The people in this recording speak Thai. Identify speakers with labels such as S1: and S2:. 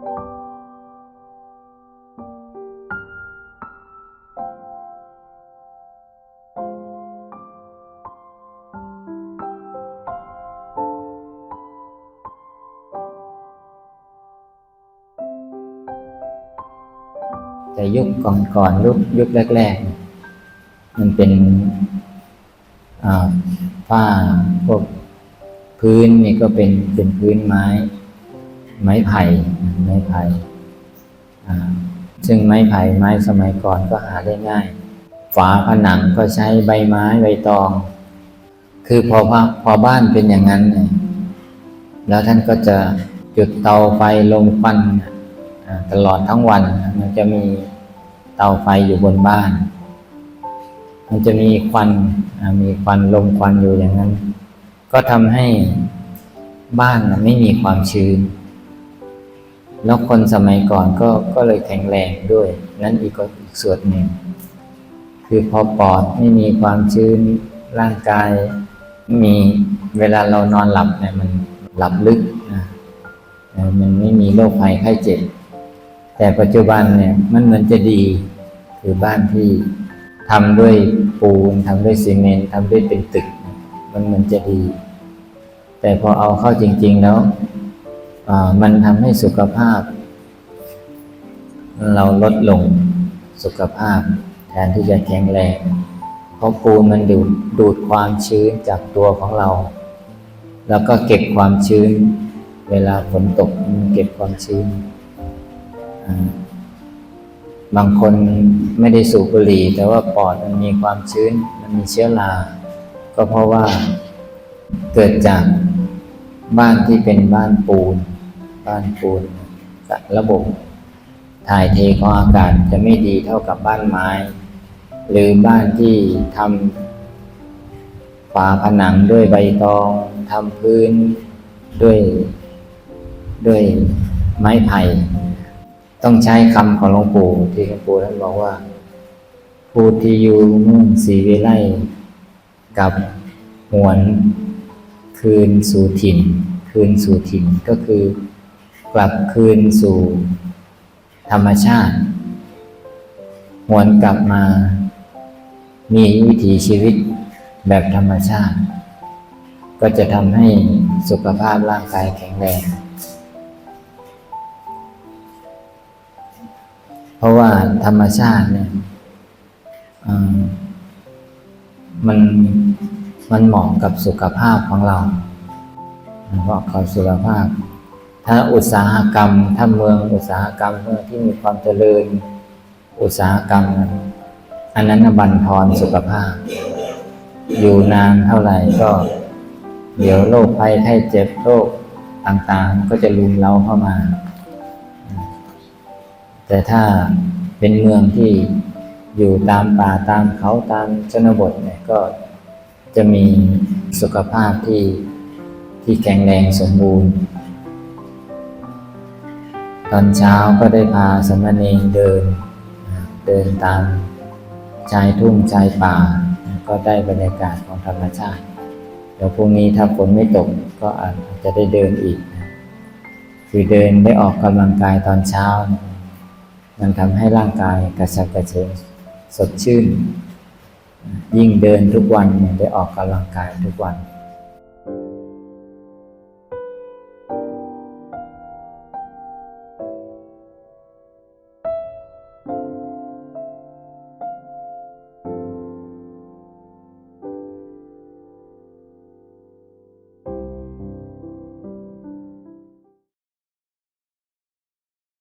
S1: แต่ยุคก่อนๆยุคยุคแรกๆ มันเป็นอ่าฝ้าพวกพื้นนี่ก็เป็นเป็นพื้นไม้ ไม้ไผ่ไม้ไผ่ซึ่งไม้ไผ่ไม้สมัยก่อนก็หาได้ง่าย ฝาผนังก็ใช้ใบไม้ใบตอง คือพอพพอบ้านเป็นอย่างนั้น แล้วท่านก็จะจุดเตาไฟลมควันตลอดทั้งวัน มันจะมีเตาไฟอยู่บนบ้าน มันจะมีควันมีควันลมควันอยู่อย่างนั้น ก็ทำให้บ้านไม่มีความชื้น แล้วคนสมัยก่อนก็ก็เลยแข็งแรงด้วย นั่นอีกอีกส่วนหนึ่ง คือพอปอดไม่มีความชื้นร่างกายมีเวลาเรานอนหลับเนี่ยมันหลับลึกนะมันไม่มีโรคภัยไข้เจ็บ แต่ปัจจุบันเนี่ยมันเหมือนจะดี คือบ้านที่ทำด้วยปูนทำด้วยซีเมนต์ทำด้วยเป็นตึก มันเหมือนจะดี แต่พอเอาเข้าจริง ๆ แล้ว มันทำให้สุขภาพ เราลดลงสุขภาพแทนที่จะแข็งแรงเพราะปูนมันดูดดูดความชื้นจากตัวของเรา แล้วก็เก็บความชื้น เวลาฝนตกมันเก็บความชื้น บางคนไม่ได้สูบบุหรี่ แต่ว่าปอดมันมีความชื้น มันมีเชื้อราก็เพราะว่าเกิดจากบ้านที่เป็นบ้านปูน บ้านปูนระบบ ถ่ายเทของอากาศจะไม่ดีเท่ากับบ้านไม้ หรือบ้านที่ทำฝาผนังด้วยใบตองทำพื้นด้วยด้วยไม้ไผ่ ต้องใช้คำของหลวงปู่ที่หลวงปู่ท่านบอกว่าผู้ที่อยู่มืองศรีวิไลกับหวนคืนสู่ถิ่น คืนสู่ถิ่นก็คือ กลับคืนสู่ ธรรมชาติ หวนกลับมา มีวิถีชีวิตแบบธรรมชาติ ก็จะทำให้สุขภาพร่างกายแข็งแรง เพราะว่าธรรมชาติเนี่ยมันมันเหมาะกับสุขภาพของเราเหมาะกับสุขภาพ ถ้าอุตสาหกรรม ถ้าเมืองอุตสาหกรรมเมืองที่มีความเจริญ อุตสาหกรรม อันนั้นบันทอนสุขภาพ อยู่นานเท่าไหร่ก็ เดี๋ยวโรคภัยไข้เจ็บโรคต่างๆ ก็จะลุมเราเข้ามา แต่ถ้าเป็นเมืองที่อยู่ตามป่าตามเขาตามชนบทเนี่ยก็จะมีสุขภาพที่ที่แข็งแรงสมบูรณ์ ตอนเช้าก็ได้พาสมเณรเดิน เดินตามชายทุ่งชายป่า ก็ได้บรรยากาศของธรรมชาติ เดี๋ยวพรุ่งนี้ถ้าฝนไม่ตกก็อาจจะได้เดินอีกนะคือเดินได้ออกกำลังกายตอนเช้า มันทำให้ร่างกายกระฉับกระเฉงสดชื่น ยิ่งเดินทุกวันเนี่ยได้ออกกำลังกายทุกวัน